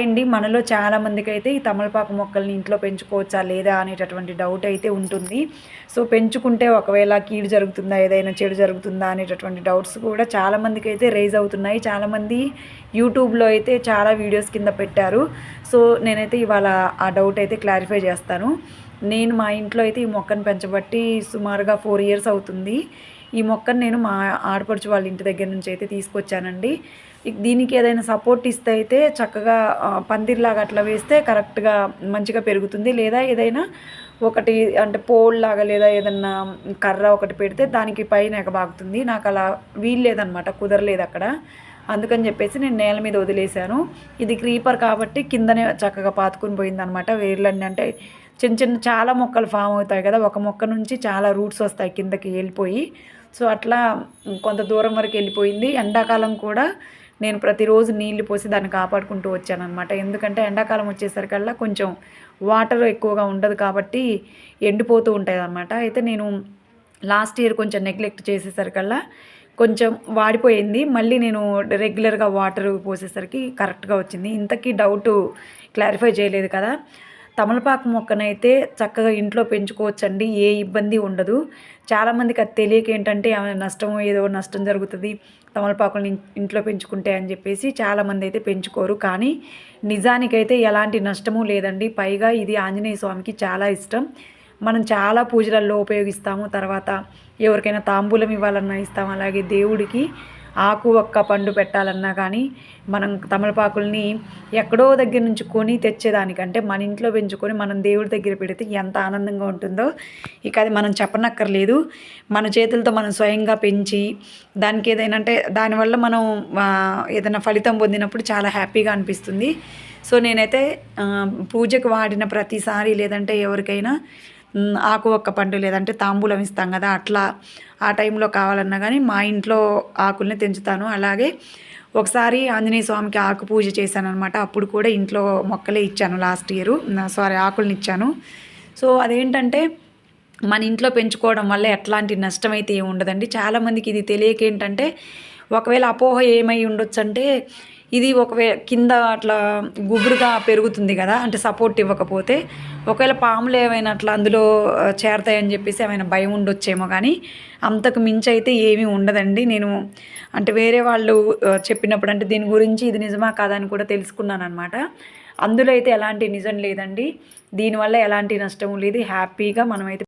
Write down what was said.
Hi అండి మనలో చాలామందికి అయితే ఈ తమలపాకు మొక్కల్ని ఇంట్లో పెంచుకోవచ్చా లేదా అనేటటువంటి డౌట్ అయితే ఉంటుంది. సో పెంచుకుంటే ఒకవేళ కీడు జరుగుతుందా ఏదైనా చెడు జరుగుతుందా అనేటటువంటి డౌట్స్ కూడా చాలామందికి అయితే రేజ్ అవుతున్నాయి. చాలామంది యూట్యూబ్లో అయితే చాలా వీడియోస్ కింద పెట్టారు. సో నేనైతే ఇవాళ ఆ డౌట్ అయితే క్లారిఫై చేస్తాను. నేను మా ఇంట్లో అయితే ఈ మొక్కను పెంచబట్టి సుమారుగా ఫోర్ ఇయర్స్ అవుతుంది. ఈ మొక్కను నేను మా ఆడపడుచు వాళ్ళ ఇంటి దగ్గర నుంచి అయితే తీసుకొచ్చానండి. దీనికి ఏదైనా సపోర్ట్ ఇస్తే అయితే చక్కగా పందిర్లాగా అట్లా వేస్తే కరెక్ట్గా మంచిగా పెరుగుతుంది. లేదా ఏదైనా ఒకటి అంటే పోల్ లాగా లేదా ఏదన్నా కర్ర ఒకటి పెడితే దానికి పైన ఎగబాగుతుంది నాకు అలా వీలు లేదనమాట కుదరలేదు అక్కడ. అందుకని చెప్పేసి నేను నేల మీద వదిలేశాను. ఇది క్రీపర్ కాబట్టి కిందనే చక్కగా పాతుకుని పోయిందనమాట. వేర్లన్నీ అంటే చిన్న చిన్న చాలా మొక్కలు ఫామ్ అవుతాయి కదా ఒక మొక్క నుంచి చాలా రూట్స్ వస్తాయి కిందకి వెళ్ళిపోయి. సో అట్లా కొంత దూరం వరకు వెళ్ళిపోయింది. ఎండాకాలం కూడా నేను ప్రతిరోజు నీళ్ళు పోసి దాన్ని కాపాడుకుంటూ వచ్చానమాట ఎందుకంటే ఎండాకాలం వచ్చేసరికల్లా కొంచెం వాటర్ ఎక్కువగా ఉండదు కాబట్టి ఎండిపోతూ ఉంటాయి అనమాట అయితే నేను లాస్ట్ ఇయర్ కొంచెం నెగ్లెక్ట్ చేసేసరికల్లా కొంచెం వాడిపోయింది. మళ్ళీ నేను రెగ్యులర్గా వాటర్ పోసేసరికి కరెక్ట్గా వచ్చింది. ఇంతకీ డౌట్ క్లారిఫై చేయలేదు కదా. తమలపాకు మొక్కనైతే చక్కగా ఇంట్లో పెంచుకోవచ్చండి. ఏ ఇబ్బంది ఉండదు. చాలామందికి అది తెలియక ఏంటంటే నష్టం ఏదో నష్టం జరుగుతుంది తమలపాకుని ఇంట్లో పెంచుకుంటే అని చెప్పేసి చాలామంది అయితే పెంచుకోరు. కానీ నిజానికైతే ఎలాంటి నష్టము లేదండి. పైగా ఇది ఆంజనేయ స్వామికి చాలా ఇష్టం. మనం చాలా పూజలలో ఉపయోగిస్తాము. తర్వాత ఎవరికైనా తాంబూలం ఇవ్వాలన్నా ఇస్తాం. అలాగే దేవుడికి ఆకు ఒక్క పండు పెట్టాలన్నా కానీ మనం తమలపాకుల్ని ఎక్కడో దగ్గర నుంచి కొని తెచ్చేదానికంటే మన ఇంట్లో పెంచుకొని మనం దేవుడి దగ్గర పెడితే ఎంత ఆనందంగా ఉంటుందో. ఇక అది మనం చెప్పనక్కర్లేదు. మన చేతులతో మనం స్వయంగా పెంచి దానికి ఏదైనా అంటే దానివల్ల మనం ఏదైనా ఫలితం పొందినప్పుడు చాలా హ్యాపీగా అనిపిస్తుంది. సో నేనైతే పూజకు వాడిన ప్రతిసారి లేదంటే ఎవరికైనా ఆకు ఒక్క పండు లేదంటే తాంబూలం ఇస్తాం కదా అట్లా ఆ టైంలో కావాలన్నా కానీ మా ఇంట్లో ఆకుల్ని తెంచుతాను. అలాగే ఒకసారి ఆంజనేయ స్వామికి ఆకు పూజ చేశాను అనమాట అప్పుడు కూడా ఇంట్లో మొక్కలే ఇచ్చాను లాస్ట్ ఇయర్. సారీ ఆకుల్ని ఇచ్చాను. సో అదేంటంటే మన ఇంట్లో పెంచుకోవడం వల్ల ఎట్లాంటి నష్టం అయితే ఏమి ఉండదండి చాలామందికి ఇది తెలియక ఏంటంటే ఒకవేళ అపోహ ఏమై ఉండొచ్చు అంటే ఇది ఒకవే కింద అట్లా గుబురుగా పెరుగుతుంది కదా అంటే సపోర్ట్ ఇవ్వకపోతే ఒకవేళ పాములు ఏమైనా అట్లా అందులో చేరతాయని చెప్పేసి ఏమైనా భయం ఉండొచ్చేమో కానీ అంతకు మించి అయితే ఏమీ ఉండదండి. నేను అంటే వేరే వాళ్ళు చెప్పినప్పుడు అంటే దీని గురించి ఇది నిజమా కాదా అని కూడా తెలుసుకున్నాను అనమాట అందులో అయితే ఎలాంటి నిజం లేదండి. దీనివల్ల ఎలాంటి నష్టం లేదు. హ్యాపీగా మనమైతే